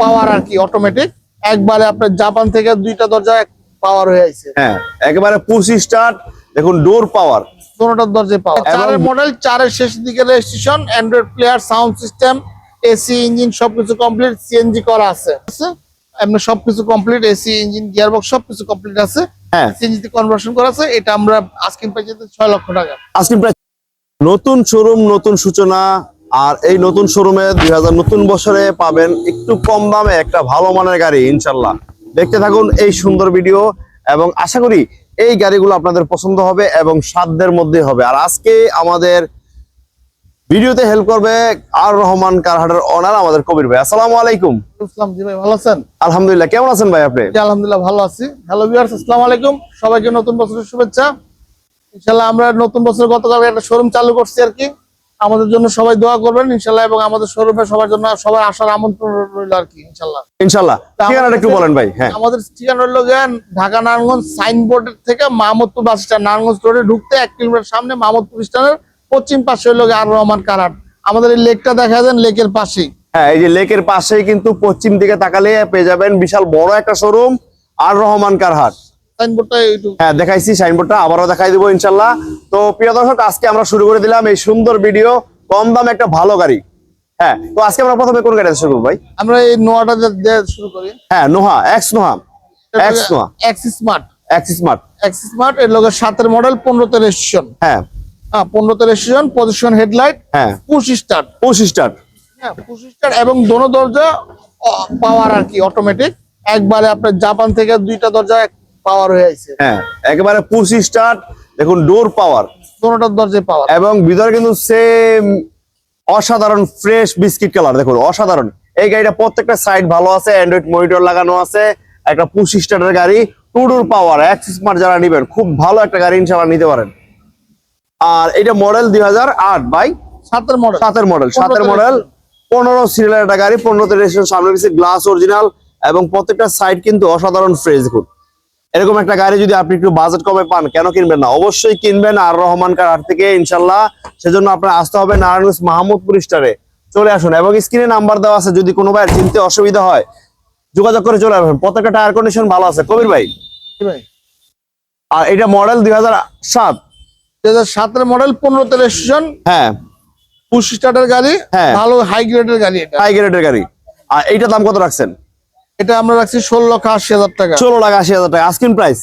পাওয়ার আর কি অটোমেটিক একবারে আপনার জাপান থেকে দুইটা দরজা পাওয়ার হয়ে আছে হ্যাঁ একেবারে পুশ স্টার্ট দেখুন ডোর পাওয়ার দুটোটার দরজায় পাওয়ার চারের মডেল চারের শেষ দিকে registration android player sound system AC engine সবকিছু কমপ্লিট সিএনজি করা আছে। আছে? এমনি সবকিছু কমপ্লিট এসি ইঞ্জিন গিয়ারবক্স সবকিছু কমপ্লিট আছে। হ্যাঁ। সিএনজি তে কনভার্সন করা আছে এটা আমরা আজকে পেয়েছি ছয় লক্ষ টাকা। আজকে প্রায় নতুন শোরুম নতুন সূচনা আর এই নতুন শোরুমে দুই হাজার নতুন বছরে পাবেন একটু কম দামে একটা ভালো মানের গাড়ি ইনশাল্লাহ দেখতে থাকুন এই সুন্দর ভিডিও এবং আশা করি এই গাড়িগুলো আপনাদের পছন্দ হবে এবং সাধ্যের মধ্যে হবে। আর আজকে আমাদের ভিডিওতে হেল্প করবে আর রহমান কারহাটের অনার আমাদের কবির ভাই। আসসালামু আলাইকুম। ইসলাম জি ভাই ভালো আছেন? আলহামদুলিল্লাহ কেমন আছেন ভাই আপনি? আলহামদুলিল্লাহ ভালো আছি। হ্যালো ভিউয়ার্স আসসালামু আলাইকুম। সবাইকে নতুন বছরের শুভেচ্ছা। ইনশাআল্লাহ আমরা নতুন বছর গতকাল একটা শোরুম চালু করছি আর কি। আমাদের জন্য সবাই দোয়া করবেন ইনশাল্লাহ এবং আমাদের শোরুমে সবার জন্য সবার আসার আমন্ত্রণ রইল আর কি ইনশাল্লাহ। ঠিকানাটা একটু বলেন ভাই হ্যাঁ। আমাদের ঠিকানা গিয়ে ঢাকা নারায়ণগঞ্জ সাইনবোর্ড থেকে মাহমুদপুর বাস স্ট্যান্ড নারায়ণগঞ্জ রোডে ঢুকতে এক কিলোমিটার সামনে মাহমুদপুর স্ট্যান্ডের পশ্চিম পাশে গিয়ে আর রহমান কারাট। আমাদের এই লেকটা দেখা যান লেকের পাশেই। হ্যাঁ এই যে লেকের পাশেই কিন্তু পশ্চিম দিকে তাকালে পেয়ে যাবেন বিশাল বড় একটা শোরুম আর রহমান কারহাট হ্যাঁ দেখাইছি সাইনবোর্ডটা আবারও দেখাই দিব ইনশাল্লাহ। তো প্রিয় দর্শক আজকে আমরা শুরু করে দিলাম এই সুন্দর ভিডিও কম দামে একটা ভালো গাড়ি। হ্যাঁ তো আজকে আমরা প্রথমে কোন গাড়িতে শুরু করব ভাই? আমরা এই নোয়াটা দিয়ে- দিয়ে শুরু করি। হ্যাঁ Noha X Noah. X Noah. X smart X smart X smart এর লোকের সাতের মডেল পনেরোতে রেজিস্ট্রেশন হ্যাঁ। হ্যাঁ পনেরোতে রেজিস্ট্রেশন পজিশন হেডলাইট হ্যাঁ। পুশ স্টার্ট পুশ স্টার্ট হ্যাঁ পুশ স্টার্ট এবং দোনো দরজা পাওয়ার আর কি অটোমেটিক একবারে আপনার জাপান থেকে দুইটা দরজা পাওয়ার হয়ে আছে। হ্যাঁ একেবারে পুশ স্টার্ট দেখুন ডোর পাওয়ার দোনোটার দরজায় পাওয়ার এবং ভিতরে কিন্তু সেম অসাধারণ ফ্রেশ বিস্কিট কালার দেখুন অসাধারণ। এই গাড়িটা প্রত্যেকটা সাইড ভালো আছে অ্যান্ড্রয়েড মনিটর লাগানো আছে একটা পুশ স্টার্টের গাড়ি টুডুর পাওয়ার এক্স স্মার্ট যারা নিবেন খুব ভালো একটা গাড়ি ইনশাল্লাহ নিতে পারেন। আর এটা মডেল দুই হাজার আট বাই সাতের মডেল সাতের মডেল সাতের মডেল পনেরো সিরিয়ালের একটা গাড়ি পনেরোতে রেজিস্ট্রেশন সামনে গ্লাস অরিজিনাল এবং প্রত্যেকটা সাইড কিন্তু অসাধারণ ফ্রেশ দেখুন। এরকম একটা গাড়ি যদি আপনি একটু বাজেট কমে পান কেন কিনবেন না? অবশ্যই কিনবেন আর রহমান কার হাট থেকে ইনশাল্লাহ সেজন্য আপনার আসতে হবে নারায়ণগঞ্জ মাহমুদপুর স্টারে। চলে আসুন এবং স্ক্রিনে নাম্বার দেওয়া আছে যদি কোনো ভাইয়ের চিনতে অসুবিধা হয় যোগাযোগ করে চলে আসবেন প্রত্যেকটা টায়ার কন্ডিশন ভালো আছে। কবির ভাই। আর এটা মডেল দুই হাজার সাত। দুই হাজার সাতের মডেল পনেরোতে রেজিস্ট্রেশন হ্যাঁ। পুশ স্টার্টের গাড়ি হ্যাঁ। ভালো হাই গ্রেডের গাড়ি এটা। হাই গ্রেডের গাড়ি। আর এইটার দাম কত রাখছেন? এটা আমরা রাখছি ষোলো লক্ষ আশি হাজার টাকা। ষোলো লাখ আশি হাজার টাকা। আস্কিন প্রাইস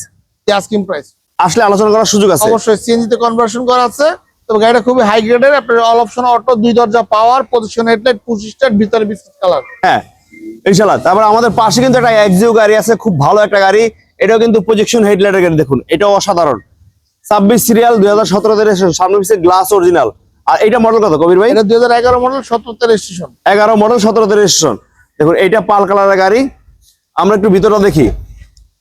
আস্কিং প্রাইস আসলে আলোচনা করার সুযোগ আছে। অবশ্যই সিএনজি তে কনভার্সন করা আছে। তবে গাড়িটা খুবই হাই গ্রেডের আপনার অল অপশন অটো দুই দরজা power position headlight push start ভিতরে বিস্কিট কালার হ্যাঁ ইনশাল্লাহ তারপর আমাদের পাশে কিন্তু একটা এক্সিও গাড়ি আছে খুব ভালো একটা গাড়ি। এটাও কিন্তু প্রজেকশন হেডলাইটের গাড়ি দেখুন। এটাও অসাধারণ। ছাব্বিশ সিরিয়াল দুই হাজার সতেরো সামনে পিছিয়ে গ্লাস অরিজিনাল আর এটা মডেল কত কবির ভাই? এটা দুই হাজার এগারো মডেল সত্তরতে রেজিস্ট্রেশন এগারো মডেল সতেরোতে রেজিস্ট্রেশন দেখুন এটা পাল কালারের গাড়ি। আমরা একটু ভিতরটা দেখি।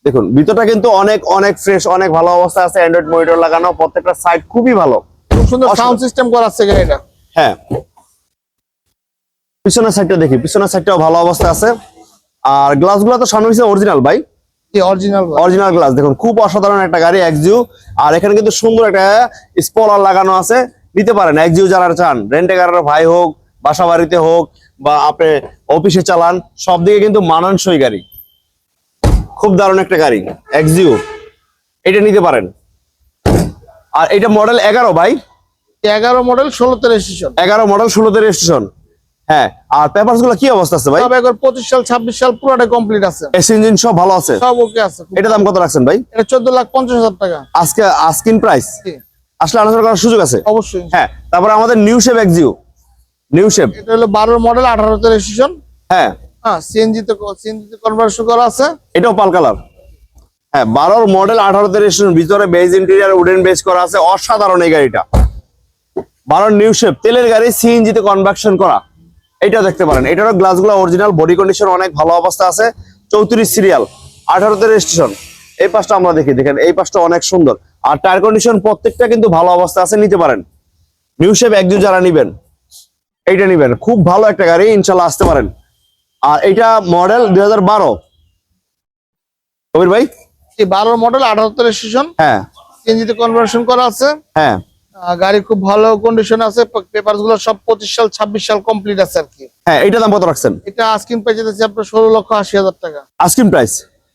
দেখুন ভিতরটা কিন্তু অনেক অনেক ফ্রেশ অনেক ভালো অবস্থা আছে। অ্যান্ড্রয়েড মনিটর লাগানো প্রত্যেকটা সাইড খুবই ভালো। খুব সুন্দর। সাউন্ড সিস্টেম করা আছে গাড়িটা হ্যাঁ। পিছনের সাইডটা দেখি পিছনের সাইডটাও ভালো অবস্থা আছে। আর গ্লাসগুলো তো সামনে পিছনে অরিজিনাল ভাই? অরিজিনাল অরিজিনাল গ্লাস দেখুন খুব অসাধারণ একটা গাড়ি এক্সিউ আর এখানে কিন্তু সুন্দর একটা স্পলার লাগানো আছে। নিতে পারেন এক্সিউ যারা চান রেন্টে গাড়ির ভাই হোক বাসা বাড়িতে হোক বা আপনি অফিসে চালান সব দিকে কিন্তু মানানসই গাড়ি। খুব দারুণ একটা গাড়ি এক্সিউ এটা নিতে পারেন। আর এটা মডেল এগারো ভাই? এগারো মডেল ষোলোতে রেজিস্ট্রেশন এগারো মডেল ষোলোতে রেজিস্ট্রেশন হ্যাঁ আর পেপারসগুলো কি অবস্থা আছে ভাই? একবার পঁচিশ সাল ছাব্বিশ সাল পুরোটা কমপ্লিট আছে। এসি ইঞ্জিন সব ভালো আছে? সব ওকে আছে এটা দাম কত রাখছেন ভাই? এটা চোদ্দ লাখ পঞ্চাশ হাজার টাকা। আজকে আস্কিন প্রাইস আসলে আলোচনা করার সুযোগ আছে? অবশ্যই। হ্যাঁ তারপরে আমাদের new shape Axio new shape এটা হলো বারোর মডেল আঠারোতে রেজিস্ট্রেশন হ্যাঁ। হ্যাঁ করা আছে। এটাও পাল কালার। হ্যাঁ বারোর মডেল আঠারোতে রেজিস্ট্রেশন ভিতরে বেজ ইন্টেরিয়ার উডেন বেজ করা আছে। অসাধারণ এই গাড়িটা। বারোর নিউ শেপ তেলের গাড়ি সিএনজি তে কনভার্সন করা। এটা দেখতে পারেন। এটারও গ্লাসগুলো অরিজিনাল বডি কন্ডিশন অনেক ভালো অবস্থা আছে। চৌত্রিশ সিরিয়াল আঠারোতে রেজিস্ট্রেশন এই পাশটা আমরা দেখি, দেখেন, এই পাশটা অনেক সুন্দর। আর টায়ার কন্ডিশন প্রত্যেকটা কিন্তু ভালো অবস্থা আছে, নিতে পারেন। নিউ শেপ একজন যারা নিবেন, এইটা নিবেন। খুব ভালো একটা গাড়ি, ইনশাল্লাহ আসতে পারেন। আর এটা মডেল দুই হাজার বারো। কবির ভাই? এই বারোর মডেল আঠারোতে রেজিস্ট্রেশন হ্যাঁ। সিএনজি তে কনভার্সন করা আছে। হ্যাঁ। গাড়ি খুব ভালো কন্ডিশন আছে পেপারগুলো সব পঁচিশ সাল ছাব্বিশ সাল কমপ্লিট আছে আর কি। হ্যাঁ এটা দাম কত রাখছেন? এটা আস্কিন পেয়ে যেতেছে আপনার ষোলো লক্ষ আশি হাজার টাকা। আস্কিন প্রাইস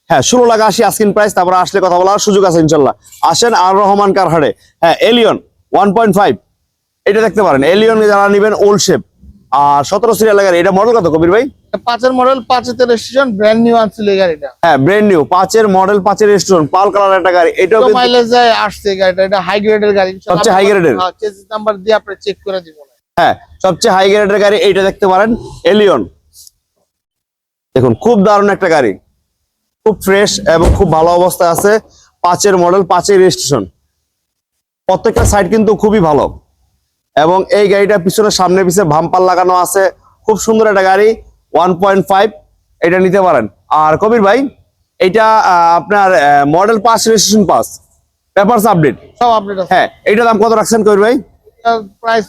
হ্যাঁ ষোলো লাখ আশি আস্কিন প্রাইস তারপরে আসলে কথা বলার সুযোগ আছে ইনশাল্লাহ। আসেন আর রহমান কার হাটে হ্যাঁ এলিয়ন ওয়ান পয়েন্ট ফাইভ এটা দেখতে পারেন এলিয়ন যারা নেবেন ওল্ড শেপ আর সতেরো সিরিয়াল গাড়ি এটা মডেল কত কবির ভাই? এটা পাঁচের মডেল পাঁচেতে রেজিস্ট্রেশন ব্র্যান্ড নিউ আনছিল এই গাড়িটা। হ্যাঁ ব্র্যান্ড নিউ পাঁচের মডেল পাঁচের রেস্টুরেন্ট পাল কালার একটা গাড়ি এটাও মাইলেজ যায় আসছে গাড়িটা এটা হাই গ্রেডের গাড়ি। সবচেয়ে grade এর? চেসিস নাম্বার দিয়ে আপনি চেক করে দিব হ্যাঁ সবচেয়ে হাই গ্রেডের গাড়ি এইটা দেখতে পারেন এলিয়ন দেখুন খুব দারুণ একটা গাড়ি। খুব ফ্রেশ এবং খুব ভালো অবস্থায় আছে পাঁচের মডেল পাঁচের রেজিস্ট্রেশন প্রত্যেকটা সাইড কিন্তু খুবই ভালো। এবং এই গাড়িটা পিছনে সামনে পিছনে ভাম্পার লাগানো আছে। খুব সুন্দর একটা গাড়ি ওয়ান পয়েন্ট ফাইভ এটা নিতে পারেন। আর কবির ভাই এটা আপনার model pass registration pass papers update সব আপডেট আছে। হ্যাঁ এইটা দাম কত রাখছেন কবির ভাই? প্রাইস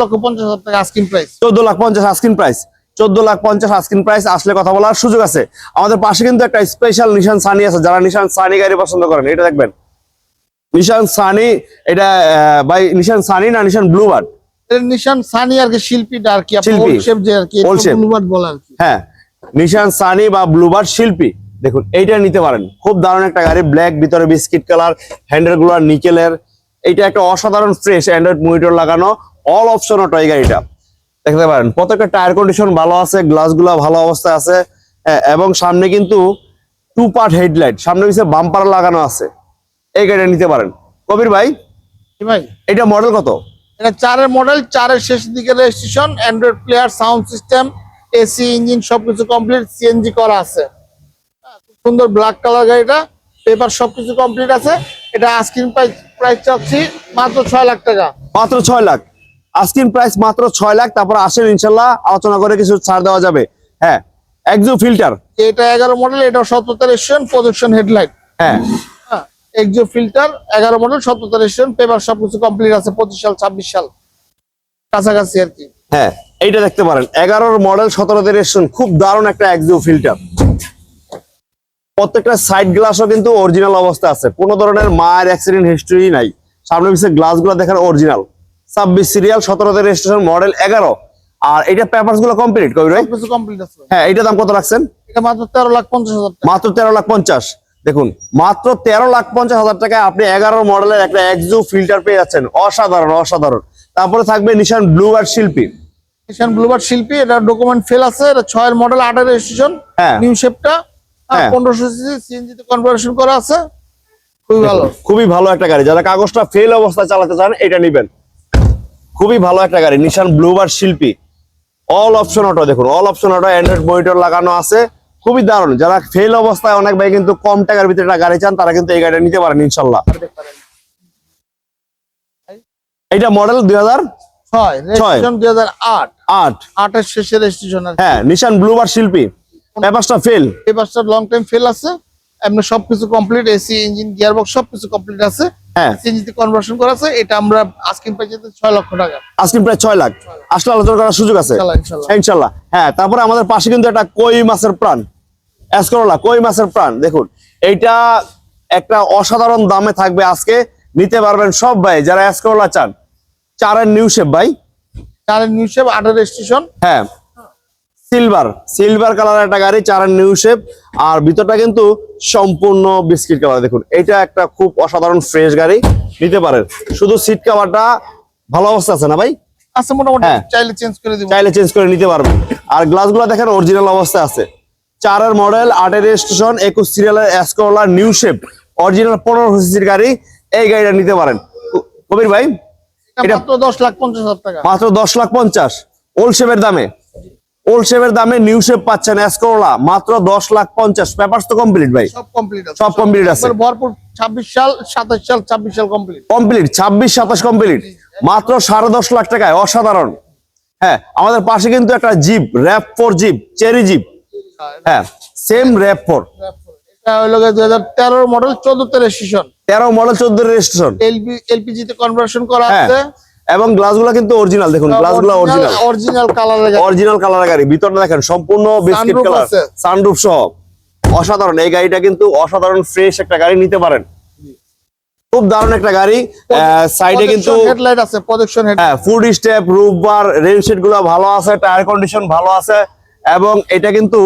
লক্ষ হাজার টাকা আস্কিন প্রাইস চোদ্দ লাখ পঞ্চাশ আস্কিন প্রাইস চোদ্দ লাখ পঞ্চাশ আস্কিন প্রাইস আসলে কথা বলার সুযোগ আছে। আমাদের পাশে কিন্তু একটা স্পেশাল নিশান সানি আছে যারা নিশান সানি গাড়ি পছন্দ করেন এটা দেখবেন। নিশান সানি এটা বাই নিশান সানি না Nissan Bluebird? Nissan Sunny আর কি শিল্পীটা আর কি শিল্পী। যে আর কি। অনুবাদ বলে আর কি। হ্যাঁ নিশান সানি বা ব্লু বার্ড শিল্পী। দেখুন এইটা নিতে পারেন। খুব দারুণ একটা গাড়ি ব্ল্যাক ভিতরে বিস্কিট কালার হ্যান্ডেলগুলো নিকেলের এইটা একটা অসাধারণ ফ্রেশ অ্যান্ড্রয়েড মনিটর লাগানো অল অপশন অটো এই গাড়িটা। দেখতে পারেন প্রত্যেকটা টায়ার কন্ডিশন ভালো আছে গ্লাসগুলো ভালো অবস্থায় আছে এবং সামনে কিন্তু টু পার্ট হেডলাইট সামনে পিছিয়ে বাম্পার লাগানো আছে। এই গাড়িটা নিতে পারেন। কবির ভাই ভাই। এটা মডেল কত? এটা চারের মডেল চারের শেষ দিকে registration android player sound system AC engine সবকিছু কমপ্লিট সিএনজি করা আছে। সুন্দর ব্ল্যাক কালার গাড়িটা পেপার সবকিছু কমপ্লিট আছে। এটা আস্কিং প্রাইস প্রাইস চাচ্ছি মাত্র ছয় লাখ টাকা। মাত্র ছয় লাখ। আস্কিন প্রাইস মাত্র ছয় লাখ তারপর আসেন ইনশাল্লাহ আলোচনা করে কিছু ছাড় দেওয়া যাবে। হ্যাঁ একজো ফিল্টার এটা এগারো মডেল এটা সত্তর রেজিস্ট্রেশন প্রজেকশন হেডলাইট হ্যাঁ। এক্সো ফিল্টার এগারো মডেল সত্তর রেজিস্ট্রেশন পেপার সবকিছু কমপ্লিট আছে পঁচিশ সাল ছাব্বিশ সাল। কাছাকাছি আর কি। হ্যাঁ এইটা দেখতে পারেন। এগারোর মডেল সতেরোতে রেজিস্ট্রেশন খুব দারুণ একটা একজো ফিল্টার। প্রত্যেকটা সাইড গ্লাসও কিন্তু অরিজিনাল অবস্থা আছে। কোনো ধরনের মায়ের অ্যাক্সিডেন্ট হিস্ট্রি নাই। সামনে পিছিয়ে গ্লাসগুলো দেখেন অরিজিনাল। ছাব্বিশ সিরিয়াল সতেরোতে রেজিস্ট্রেশন মডেল এগারো। আর এটা পেপারসগুলো কমপ্লিট কবি ভাই হ্যাঁ এইটা দাম কত রাখছেন? এটা মাত্র তেরো লাখ পঞ্চাশ হাজার মাত্র তেরো লাখ পঞ্চাশ। দেখুন মাত্র তেরো লাখ পঞ্চাশ হাজার টাকায় আপনি এগারো মডেলের একটা এক্সু ফিল্টার পেয়ে যাচ্ছেন। অসাধারণ অসাধারণ। তারপরে থাকবে নিশান ব্লু আর শিল্পী। কিষান ব্লুবার্ড শিল্পী এটা ডকুমেন্ট ফেল আছে এটা ছয়ের মডেল আটের রেজিস্ট্রেশন হ্যাঁ। নিউ শেপটা। পনেরোশো সিসি সিএনজি তে কনভার্সন করা আছে। খুবই ভালো। খুবই ভালো একটা গাড়ি। যারা কাগজটা ফেল অবস্থায় চালাতে চান এটা নিবেন। খুবই ভালো একটা গাড়ি নিশান ব্লু আর শিল্পী। অল অপশন অটো দেখুন all option auto android monitor লাগানো আছে। খুবই দারুণ। যারা ফেল অবস্থায় অনেক ভাই কিন্তু কম টাকার ভিতরে একটা গাড়ি চান তারা কিন্তু এই গাড়িটা নিতে পারেন ইনশাল্লাহ। এইটা মডেল দুই হাজার ছয় দুই হাজার আট। আট। আটের শেষে রেজিস্ট্রেশন হ্যাঁ নিশান ব্লু আর শিল্পী। পেপারসটা ফেল এই লং টাইম ফেল আছে। এমনি সবকিছু complete AC engine gear box সবকিছু কমপ্লিট আছে। হ্যাঁ। সিএনজি তে কনভার্সন করা আছে এটা আমরা আস্কিং প্রাইস লক্ষ টাকা। লাখ। আসলে আলোচনা করার সুযোগ আছে। ইনশাল্লাহ হ্যাঁ তারপরে আমাদের পাশে কিন্তু একটা কই মাছের প্রাণ। কই মাছের প্রাণ। দেখুন এইটা একটা অসাধারণ দামে থাকবে আজকে। নিতে পারবেন সব ভাই যারা এসকরোলা চান। চারের নিউ শেপ ভাই। চারের নিউ শেপ আটের রেজিস্ট্রেশন হ্যাঁ। সিলভার সিলভার কালার একটা গাড়ি চারের নিউ শেপ আর ভিতরটা কিন্তু সম্পূর্ণ বিস্কিট কালার দেখুন এটা একটা খুব অসাধারণ ফ্রেশ গাড়ি নিতে পারেন। শুধু সিট কাভারটা ভালো অবস্থা আছে না ভাই? আচ্ছা মোটামুটি হ্যাঁ। চাইলে চেঞ্জ করে দিব। চাইলে চেঞ্জ করে নিতে পারবেন। আর গ্লাসগুলো দেখেন অরিজিনাল অবস্থায় আছে। চারের মডেল আটের রেজিস্ট্রেশন একুশ সিরিয়ালের এসকোলা নিউ শেপ অরিজিনাল পনেরো সিসির গাড়ি এই গাড়িটা নিতে পারেন। কবির ভাই এটা- মাত্র দশ লাখ পঞ্চাশ হাজার টাকা। মাত্র দশ লাখ পঞ্চাশ ওল্ড শেপের দামে। ওল্ড শেপের দামে নিউ শেপ পাচ্ছেন এসকোলা মাত্র দশ লাখ পঞ্চাশ। পেপারস তো কমপ্লিট ভাই। সব কমপ্লিট আছে সব complete আছে। ভরপুর ছাব্বিশ সাল সাতাশ সাল ছাব্বিশ সাল কমপ্লিট কমপ্লিট ছাব্বিশ সাতাশ কমপ্লিট মাত্র সাড়ে দশ লাখ টাকায় অসাধারণ। হ্যাঁ আমাদের পাশে কিন্তু একটা jeep RAV four jeep Chery jeep হ্যাঁ সেম র্যাপ ফোর তেরোর মডেল চোদ্দতে রেজিস্ট্রেশন তেরো মডেল চোদ্দ রেজিস্ট্রেশন এলপি এলপিজি তে কনভার্সন করা হ্যাঁ। আছে। এবং গ্লাসগুলো কিন্তু অরিজিনাল দেখুন গ্লাসগুলো অরিজিনাল অরিজিনাল কালারের অরিজিনাল কালার গাড়ি। ভিতরটা দেখেন সম্পূর্ণ বিস্কিট কালার সানরুফ সহ। অসাধারণ এই গাড়িটা কিন্তু অসাধারণ ফ্রেশ একটা গাড়ি নিতে পারেন। খুব দারুণ একটা গাড়ি। সাইডে কিন্তু হেডলাইট আছে প্রজেকশন হেড হ্যাঁ foot step roof bar rail শিটগুলো ভালো আছে টায়ার কন্ডিশন ভালো আছে। এবং এটা কিন্তু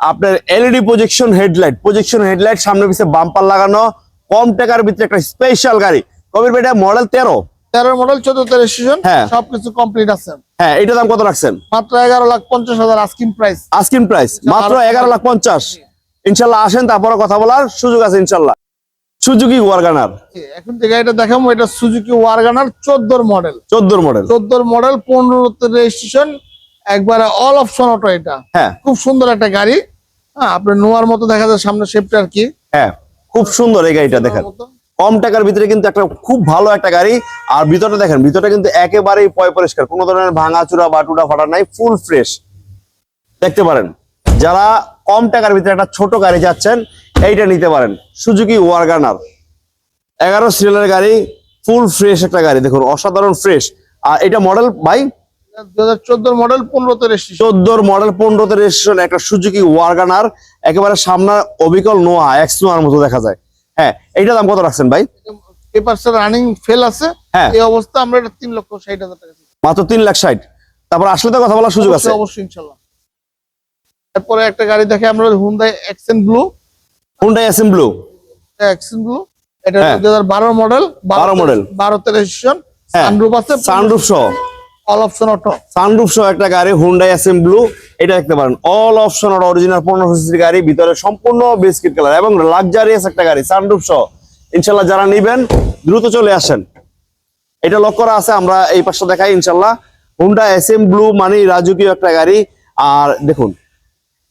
আপনার LED projection headlight projection headlight সামনে পিছে বাম্পার লাগানো। কম টাকার ভিতরে একটা স্পেশাল গাড়ি। কবির ভাই এটা মডেল তেরো। তেরো মডেল চোদ্দ রেজিস্ট্রেশন হ্যাঁ। সবকিছু কমপ্লিট আছে। হ্যাঁ এটা দাম কত রাখছেন? মাত্র এগারো লাখ পঞ্চাশ হাজার আস্কিং প্রাইস আস্কিন প্রাইস মাত্র এগারো লাখ পঞ্চাশ। ইনশাল্লাহ আসেন তারপরে কথা বলার সুযোগ আছে ইনশাল্লাহ। সুজুকি ওয়ারগানার এখন থেকে এটা দেখাবো এটা সুজুকি ওয়ারগানার চোদ্দোর মডেল চোদ্দোর মডেল চোদ্দোর মডেল পনেরোতে রেজিস্ট্রেশন একবারে অল অপশন অটো এটা। হ্যাঁ। খুব সুন্দর একটা গাড়ি। হ্যাঁ আপনার নোয়ার মতো দেখা যায় সামনে শেপটা আর কি। হ্যাঁ খুব সুন্দর এই গাড়িটা দেখেন। মতো। কম টাকার ভিতরে কিন্তু একটা খুব ভালো একটা গাড়ি। আর ভিতরটা দেখেন ভিতরটা কিন্তু একেবারেই পয় পরিষ্কার। কোনো ধরনের ভাঙাচুরা বা টুটা ফাটা নাই ফুল ফ্রেশ দেখতে পারেন যারা কম টাকার ভিতরে একটা ছোট গাড়ি যাচ্ছেন এইটা নিতে পারেন। Suzuki Wagon R. এগারো সিরিয়ালের গাড়ি ফুল ফ্রেশ একটা গাড়ি। দেখুন অসাধারণ ফ্রেশ আর এটা মডেল ভাই? দু হাজার চোদ্দোর মডেল পনেরোতে রেজিস্ট্রেশন চোদ্দোর মডেল পনেরোতে রেজিস্ট্রেশন একটা সুজুকি ওয়ারগানার। একেবারে সামনে অবিকল নোয়া এক্স নোয়ার মতো দেখা যায়। হ্যাঁ এইটা দাম কত রাখছেন ভাই? পেপারস রানিং ফেল আছে। হ্যাঁ। এই অবস্থা আমরা এটা তিন লক্ষ ষাট হাজার টাকা মাত্র তিন লাখ ষাট। তারপর আসলে তো কথা বলার সুযোগ আছে। অবশ্যই, ইনশাল্লাহ। তারপরে একটা গাড়ি দেখে আমরা Hyundai Accent blue Hyundai SM blue Accent blue এটা হ্যাঁ। দু হাজার বারো মডেল 12 model। বারোতে রেজিস্ট্রেশন। সানরুফ আছে। সানরুফ সহ। অল অপশন অটো সানরুফ সহ একটা গাড়ি হুন্ডাই এসএম ব্লু এটা দেখতে পারেন। অল অপশন আর অরিজিনাল পনেরো সিসির গাড়ি, ভিতরে সম্পূর্ণ বিস্কিট কালার এবং লাক্সারিয়াস একটা গাড়ি সানরুফ সহ। ইনশাল্লাহ যারা নিবেন, দ্রুত চলে আসেন। এটা লক করা আছে, আমরা এই পাশটা দেখাই, ইনশাল্লাহ। হুন্ডা এসএম ব্লু মানে রাজকীয় একটা গাড়ি, আর দেখুন,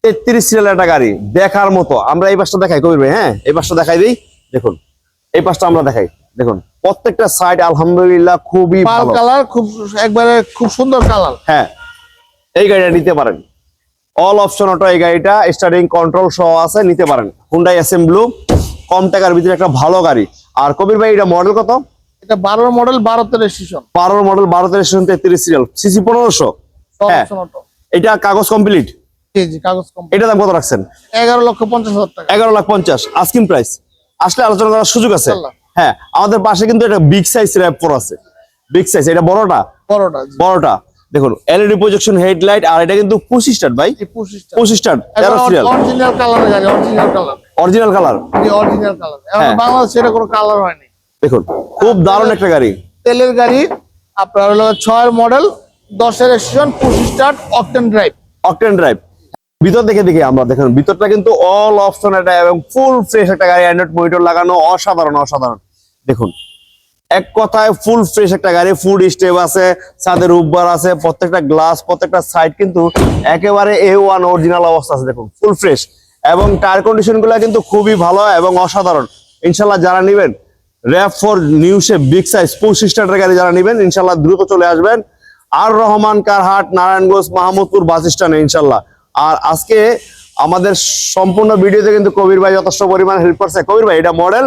তেত্রিশ সিরিয়াল একটা গাড়ি, দেখার মতো। আমরা এই পাশটা দেখাই, কবির ভাই হ্যাঁ? এই পাশটা দেখাই দিই, দেখুন। এই পাশটা আমরা দেখাই, দেখুন। প্রত্যেকটা সাইড আলহামদুলিল্লাহ খুবই ভালো। কালার খুব একবারে খুব সুন্দর কালার। হ্যাঁ এই গাড়িটা নিতে পারেন। অল অপশন অটো এই গাড়িটা স্টার্টিং কন্ট্রোল সহ আছে নিতে পারেন। হুন্ডাই ব্লু কম টাকার ভিতরে একটা ভালো গাড়ি। আর কবির ভাই এটা মডেল কত? এটা বারোর মডেল বারোতে রেজিস্ট্রেশন বারোর মডেল বারো তেইশ তেত্রিশ সিরিয়াল সিসি পনেরোশো? হ্যাঁ। অপশন অটো এটা কাগজ কমপ্লিট জি জি কাগজ কম এটা দাম কত রাখছেন? এগারো লক্ষ পঞ্চাশ হাজার টাকা। এগারো লাখ পঞ্চাশ আস্কিং প্রাইস আসলে আলোচনা করার সুযোগ আছে। হ্যাঁ আমাদের পাশে কিন্তু একটা বিগ সাইজ র্যাপ ফোর আছে। বিগ সাইজ এটা বড়টা? বড়টা বড়টা। দেখুন এলইডি প্রজেকশন হেডলাইট আর এটা কিন্তু পঁচিশ স্টার ভাই। পঁচিশ serial original colour original colour original colour original colour এখন। বাংলাদেশে এটা কোনো কালার হয়নি। দেখুন খুব দারুণ একটা গাড়ি। তেলের গাড়ি আপনার হলো ছয়ের মডেল দশের স্টেশন পঁচিশ start octane drive octane drive ভিতর দেখে দেখে আমরা দেখুন ভিতরটা কিন্তু অল অপশন একটা এবং ফুল ফ্রেশ একটা গাড়ি অ্যান্ড্রয়েড মনিটর লাগানো অসাধারণ অসাধারণ। দেখুন, এক কথায় ফুল ফ্রেশ একটা গাড়ি ফুড স্টেপ আছে ছাদের উপবার আছে, প্রত্যেকটা গ্লাস প্রত্যেকটা সাইড কিন্তু একেবারে এ ওয়ান অরিজিনাল অবস্থা আছে, দেখুন ফুল ফ্রেশ এবং টায়ার কন্ডিশনগুলো কিন্তু খুবই ভালো এবং অসাধারণ। ইনশাল্লাহ যারা নিবেন RAV four new shape big size পঁচিশ স্টার্টের গাড়ি যারা নিবেন ইনশাল্লাহ দ্রুত চলে আসবেন। আর রহমান কারহাট, নারায়ণগঞ্জ, মাহমুদপুর বাস স্ট্যান্ডে ইনশাল্লাহ আর আজকে আমাদের সম্পূর্ণ ভিডিওতে কিন্তু কবির ভাই যথেষ্ট পরিমাণ হেল্প করছে। কবির ভাই, এটা মডেল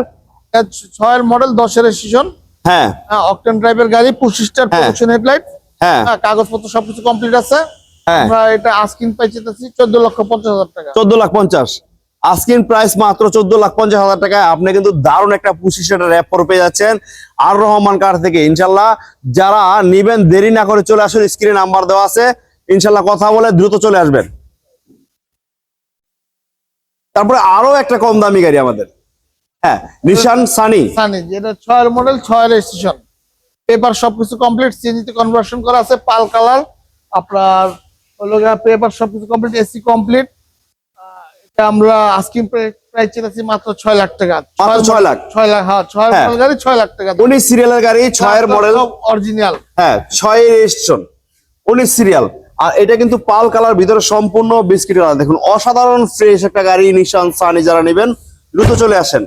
ছয়ের মডেল দশের স্টেশন হ্যাঁ। অকটেন ড্রাইভের গাড়ি পঁচিশ স্টার হ্যাঁ। হেডলাইট হ্যাঁ। কাগজপত্র সবকিছু কমপ্লিট আছে। হ্যাঁ। আমরা এটা আস্কিন পাইছি চোদ্দ লক্ষ পঞ্চাশ হাজার টাকা। চোদ্দ লাখ পঞ্চাশ। আস্কিন প্রাইস মাত্র চোদ্দ লাখ পঞ্চাশ হাজার টাকায় আপনি কিন্তু দারুণ একটা পঁচিশ হাজার র্যাপ পরে পেয়ে যাচ্ছেন। আর রহমান কার থেকে? ইনশাল্লাহ যারা নিবেন দেরি না করে চলে আসুন স্ক্রিনে নাম্বার দেওয়া আছে। ইনশাল্লাহ কথা বলে দ্রুত চলে আসবেন। তারপরে আরও একটা কম দামি গাড়ি আমাদের। হ্যাঁ নিশান সানি সানি যেটা ছয়ের মডেল ছয়ের স্টেশন পেপার সবকিছু কমপ্লিট সিএনজিতে কনভার্সন করা আছে পাল কালার। আপনার হলো পেপার সবকিছু কমপ্লিট এসি কমপ্লিট এটা আমরা আস্কিং প্রাইস চেয়েছি মাত্র ছয় লাখ টাকা। মাত্র ছয় লাখ? ছয় লাখ হ্যাঁ ছয় হ্যাঁ। মডেল গাড়ি ছয় লাখ টাকা। উনিশ সিরিয়ালের গাড়ি ছয়ের মডেল অরিজিনাল হ্যাঁ ছয় রেজিস্ট্রেশন উনিশ সিরিয়াল আর এটা কিন্তু পাল কালার ভিতরে সম্পূর্ণ বিস্কিট কালার দেখুন অসাধারণ ফ্রেশ একটা গাড়ি নিশান সানি যারা নেবেন দ্রুত চলে আসেন।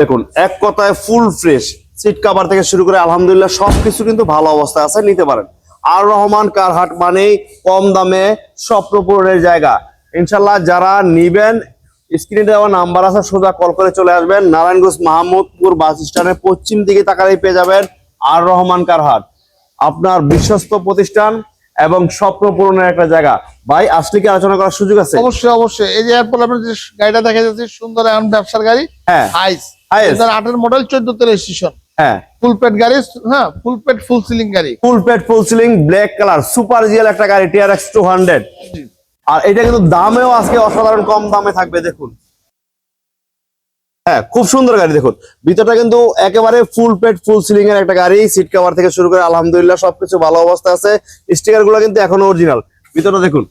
দেখুন এক কথায় ফুল ফ্রেশ সিট কাভার থেকে শুরু করে আলহামদুলিল্লাহ সবকিছু কিন্তু ভালো অবস্থায় আছে নিতে পারেন। আর রহমান কারহাট মানেই কম দামে স্বপ্ন পূরণের জায়গা। ইনশাল্লাহ যারা নিবেন স্ক্রিনে দেওয়া নাম্বার আছে সোজা কল করে চলে আসবেন। নারায়ণগঞ্জ মাহমুদপুর বাস স্ট্যান্ডের পশ্চিম দিকে তাকালেই পেয়ে যাবেন আর রহমান কারহাট। আপনার বিশ্বস্ত প্রতিষ্ঠান এবং স্বপ্ন পূরণের একটা জায়গা। ভাই আসলে কি আলোচনা করার সুযোগ আছে? অবশ্যই অবশ্যই। এই যে এরপর আপনার যে গাড়িটা দেখা যাচ্ছে সুন্দর এখন ব্যবসার গাড়ি হ্যাঁ। আটের মডেল চোদ্দ হ্যাঁ। ফুল পেট গাড়ি হ্যাঁ ফুল পেট ফুল সিলিং গাড়ি। ফুল পেট full ceiling black colour super GL একটা গাড়ি টিআরএক্স টু হান্ড্রেড আর এটা কিন্তু দামেও আজকে অসাধারণ কম দামে থাকবে দেখুন। হ্যাঁ খুব সুন্দর গাড়ি দেখুন। ভিতরটা কিন্তু একেবারে ফুল পেট ফুল সিলিং এর একটা গাড়ি সিট কভার থেকে শুরু করে আলহামদুলিল্লাহ সবকিছু ভালো অবস্থা আছে। স্টিকারগুলো কিন্তু এখনও অরিজিনাল ভিতরটা দেখুন।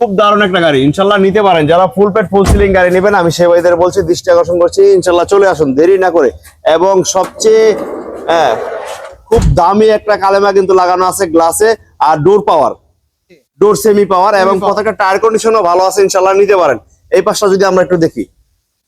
খুব দারুণ একটা গাড়ি। ইনশাল্লাহ নিতে পারেন। যারা ফুল পেট ফুল সিলিং গাড়ি নেবেন আমি সেই ভাইদের বলছি দৃষ্টি আকর্ষণ করছি। ইনশাল্লাহ চলে আসুন দেরি না করে। এবং সবচেয়ে হ্যাঁ খুব দামি একটা কালেমা কিন্তু লাগানো আছে গ্লাসে আর door power door semi power এবং। প্রত্যেকটা টায়ার কন্ডিশনও ভালো আছে ইনশাল্লাহ নিতে পারেন। এই পাশটা যদি আমরা একটু দেখি।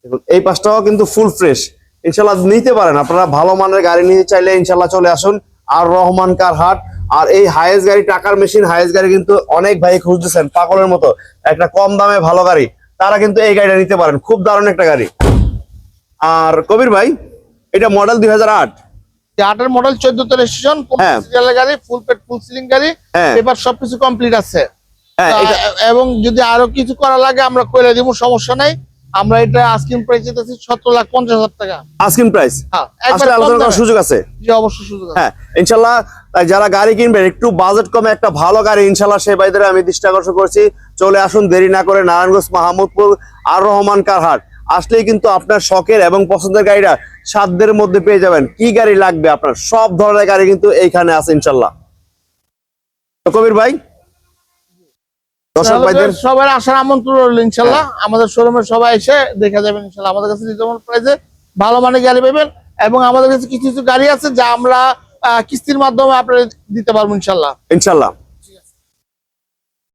দেখুন এই পাশটাও কিন্তু ফুল ফ্রেশ ইনশাল্লাহ নিতে পারেন। আপনারা ভালো মানের গাড়ি নিতে চাইলে ইনশাল্লাহ চলে আসুন। আর রহমান কার হাট আর এই হায়েস্ট গাড়ি টাকার মেশিন হায়েস্ট গাড়ি কিন্তু অনেক ভাই খুঁজতেছেন পাগলের মতো। একটা কম দামে ভালো গাড়ি তারা কিন্তু এই গাড়িটা নিতে পারেন। খুব দারুণ একটা গাড়ি। আর কবির ভাই এটা মডেল দুই হাজার আট। আটের মডেল চোদ্দ হ্যাঁ। গাড়ি ফুল পেট ফুল সিলিং গাড়ি হ্যাঁ। পেপার সবকিছু কমপ্লিট আছে। হ্যাঁ এটা এবং যদি আরও কিছু করা লাগে আমরা করে দিব সমস্যা নাই। আমরা এটা আস্কিং প্রাইস দিতেছি সতেরো লাখ পঞ্চাশ হাজার টাকা। আস্কিং প্রাইস হ্যাঁ আসলে আলোচনা করার সুযোগ আছে? জি অবশ্যই সুযোগ আছে। হ্যাঁ ইনশাল্লাহ তাই যারা গাড়ি কিনবেন একটু বাজেট কমে একটা ভালো গাড়ি ইনশাল্লাহ সেই বাইদের আমি দৃষ্টি আকর্ষণ করছি। চলে আসুন দেরি না করে নারায়ণগঞ্জ মাহমুদপুর আর রহমান কারহাট। আসলেই কিন্তু আপনার শখের এবং পছন্দের গাড়িটা সাধ্যের মধ্যে পেয়ে যাবেন। কি গাড়ি লাগবে আপনার? সব ধরনের গাড়ি কিন্তু এইখানে আছে ইনশাল্লাহ। তো কবির ভাই দর্শক তাহলে ভাইদের সবার আসার আমন্ত্রণ রইল ইনশাল্লাহ। আমাদের শোরুমে সবাই এসে দেখা যাবেন ইনশাল্লাহ। আমাদের কাছে রিজনেবল প্রাইসে ভালো গাড়ি পাবেন এবং আমাদের কাছে কিছু কিছু গাড়ি আছে যা আমরা কিস্তির মাধ্যমে আপনারা দিতে পারব ইনশাল্লাহ। ইনশাল্লাহ।